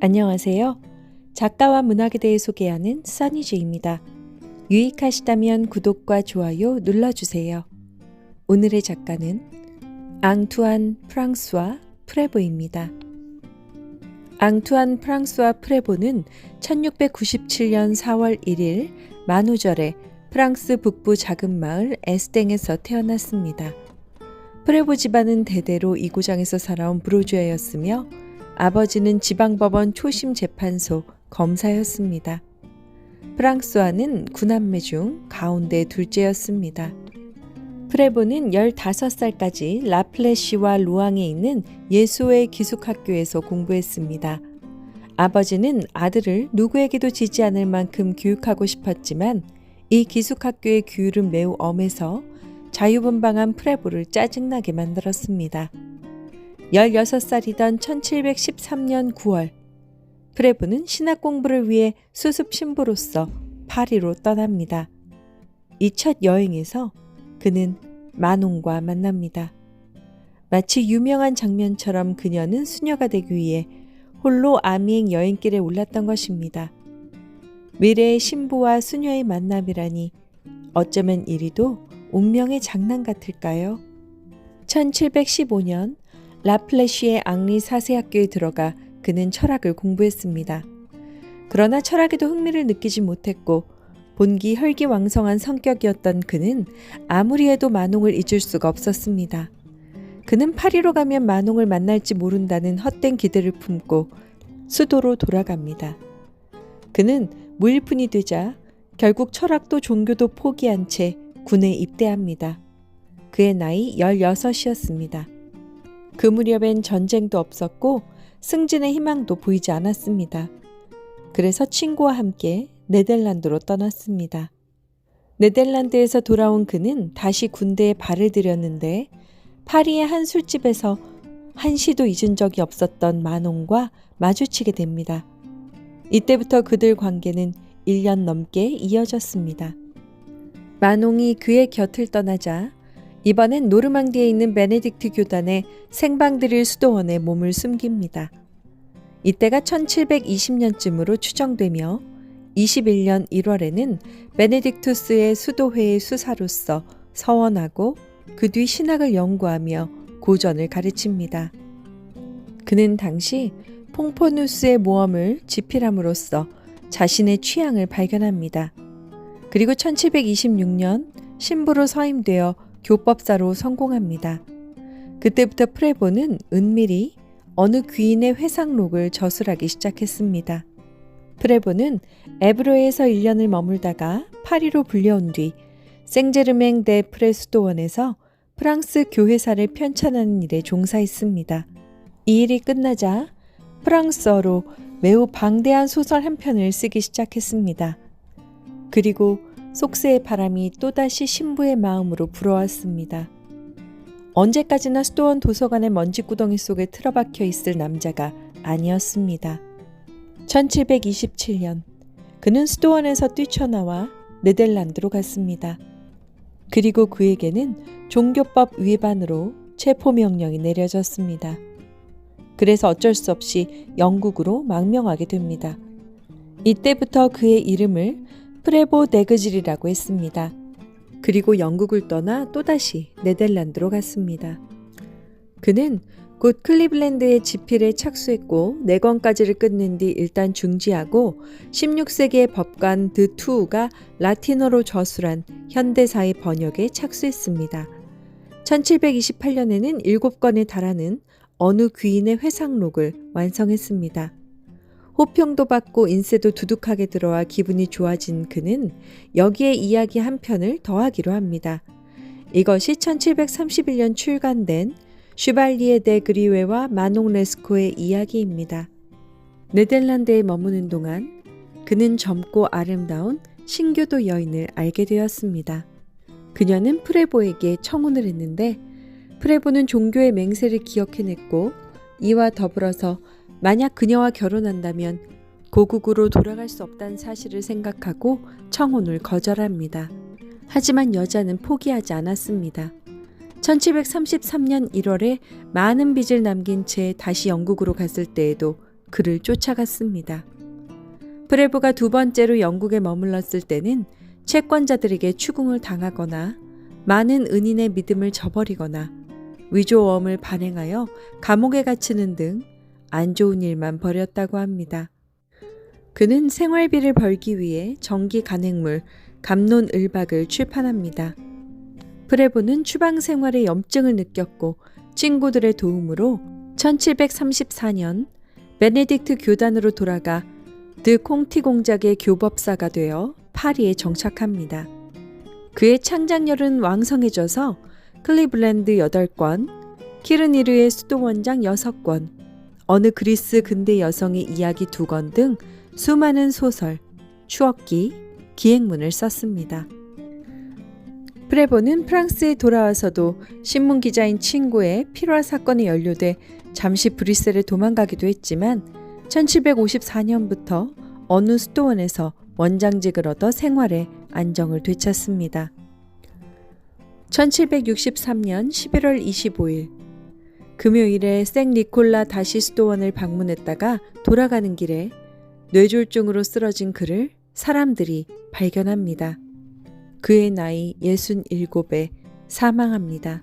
안녕하세요. 작가와 문학에 대해 소개하는 써니주입니다. 유익하시다면 구독과 좋아요 눌러주세요. 오늘의 작가는 앙투안 프랑스와 프레보입니다. 앙투안 프랑스와 프레보는 1697년 4월 1일 만우절에 프랑스 북부 작은 마을 에스땡에서 태어났습니다. 프레보 집안은 대대로 이 고장에서 살아온 브로주아였으며 아버지는 지방법원 초심 재판소 검사였습니다. 프랑스와는 구남매 중 가운데 둘째였습니다. 프레보는 15살까지 라플레시와 루앙에 있는 예수의 기숙학교에서 공부했습니다. 아버지는 아들을 누구에게도 지지 않을 만큼 교육하고 싶었지만 이 기숙학교의 규율은 매우 엄해서 자유분방한 프레보를 짜증나게 만들었습니다. 16살이던 1713년 9월, 프레보는 신학 공부를 위해 수습 신부로서 파리로 떠납니다. 이 첫 여행에서 그는 마농과 만납니다. 마치 유명한 장면처럼 그녀는 수녀가 되기 위해 홀로 아미행 여행길에 올랐던 것입니다. 미래의 신부와 수녀의 만남이라니 어쩌면 이리도 운명의 장난 같을까요? 1715년 라플레시의 앙리 사세학교에 들어가 그는 철학을 공부했습니다. 그러나 철학에도 흥미를 느끼지 못했고 본기 혈기왕성한 성격이었던 그는 아무리 해도 만홍을 잊을 수가 없었습니다. 그는 파리로 가면 만홍을 만날지 모른다는 헛된 기대를 품고 수도로 돌아갑니다. 그는 무일푼이 되자 결국 철학도 종교도 포기한 채 군에 입대합니다. 그의 나이 16이었습니다. 그 무렵엔 전쟁도 없었고 승진의 희망도 보이지 않았습니다. 그래서 친구와 함께 네덜란드로 떠났습니다. 네덜란드에서 돌아온 그는 다시 군대에 발을 들였는데 파리의 한 술집에서 한시도 잊은 적이 없었던 마농과 마주치게 됩니다. 이때부터 그들 관계는 1년 넘게 이어졌습니다. 마농이 그의 곁을 떠나자 이번엔 노르망디에 있는 베네딕트 교단의 생방드릴 수도원에 몸을 숨깁니다. 이때가 1720년쯤으로 추정되며 21년 1월에는 베네딕투스의 수도회의 수사로서 서원하고 그 뒤 신학을 연구하며 고전을 가르칩니다. 그는 당시 퐁포누스의 모험을 집필함으로써 자신의 취향을 발견합니다. 그리고 1726년 신부로 서임되어 교법사로 성공합니다. 그때부터 프레보는 은밀히 어느 귀인의 회상록을 저술하기 시작했습니다. 프레보는 에브로에서 1년을 머물다가 파리로 불려온 뒤 생제르맹 데 프레스도원에서 프랑스 교회사를 편찬하는 일에 종사했습니다. 이 일이 끝나자 프랑스어로 매우 방대한 소설 한 편을 쓰기 시작했습니다. 그리고 속세의 바람이 또다시 신부의 마음으로 불어왔습니다. 언제까지나 수도원 도서관의 먼지구덩이 속에 틀어박혀 있을 남자가 아니었습니다. 1727년 그는 수도원에서 뛰쳐나와 네덜란드로 갔습니다. 그리고 그에게는 종교법 위반으로 체포 명령이 내려졌습니다. 그래서 어쩔 수 없이 영국으로 망명하게 됩니다. 이때부터 그의 이름을 프레보 데그질이라고 했습니다. 그리고 영국을 떠나 또다시 네덜란드로 갔습니다. 그는 곧 클리블랜드의 지필에 착수했고 4권까지를 끊는 뒤 일단 중지하고 16세기의 법관 드 투우가 라틴어로 저술한 현대사의 번역에 착수했습니다. 1728년에는 7권에 달하는 어느 귀인의 회상록을 완성했습니다. 호평도 받고 인세도 두둑하게 들어와 기분이 좋아진 그는 여기에 이야기 한 편을 더하기로 합니다. 이것이 1731년 출간된 슈발리에 데 그리웨와 마농 레스코의 이야기입니다. 네덜란드에 머무는 동안 그는 젊고 아름다운 신교도 여인을 알게 되었습니다. 그녀는 프레보에게 청혼을 했는데 프레보는 종교의 맹세를 기억해냈고 이와 더불어서 만약 그녀와 결혼한다면 고국으로 돌아갈 수 없다는 사실을 생각하고 청혼을 거절합니다. 하지만 여자는 포기하지 않았습니다. 1733년 1월에 많은 빚을 남긴 채 다시 영국으로 갔을 때에도 그를 쫓아갔습니다. 프레보가 두 번째로 영국에 머물렀을 때는 채권자들에게 추궁을 당하거나 많은 은인의 믿음을 저버리거나 위조어음을 발행하여 감옥에 갇히는 등 안 좋은 일만 벌였다고 합니다. 그는 생활비를 벌기 위해 정기 간행물 감론을박을 출판합니다. 프레보는 추방 생활에 염증을 느꼈고 친구들의 도움으로 1734년 베네딕트 교단으로 돌아가 드 콩티 공작의 교법사가 되어 파리에 정착합니다. 그의 창작열은 왕성해져서 클리블랜드 8권, 키르니르의 수도원장 6권, 어느 그리스 근대 여성의 이야기 2권 등 수많은 소설, 추억기, 기행문을 썼습니다. 프레보는 프랑스에 돌아와서도 신문 기자인 친구의 필화 사건에 연루돼 잠시 브뤼셀에 도망가기도 했지만 1754년부터 어느 수도원에서 원장직을 얻어 생활에 안정을 되찾습니다. 1763년 11월 25일 금요일에 생 니콜라 다시 수도원을 방문했다가 돌아가는 길에 뇌졸중으로 쓰러진 그를 사람들이 발견합니다. 그의 나이 67에 사망합니다.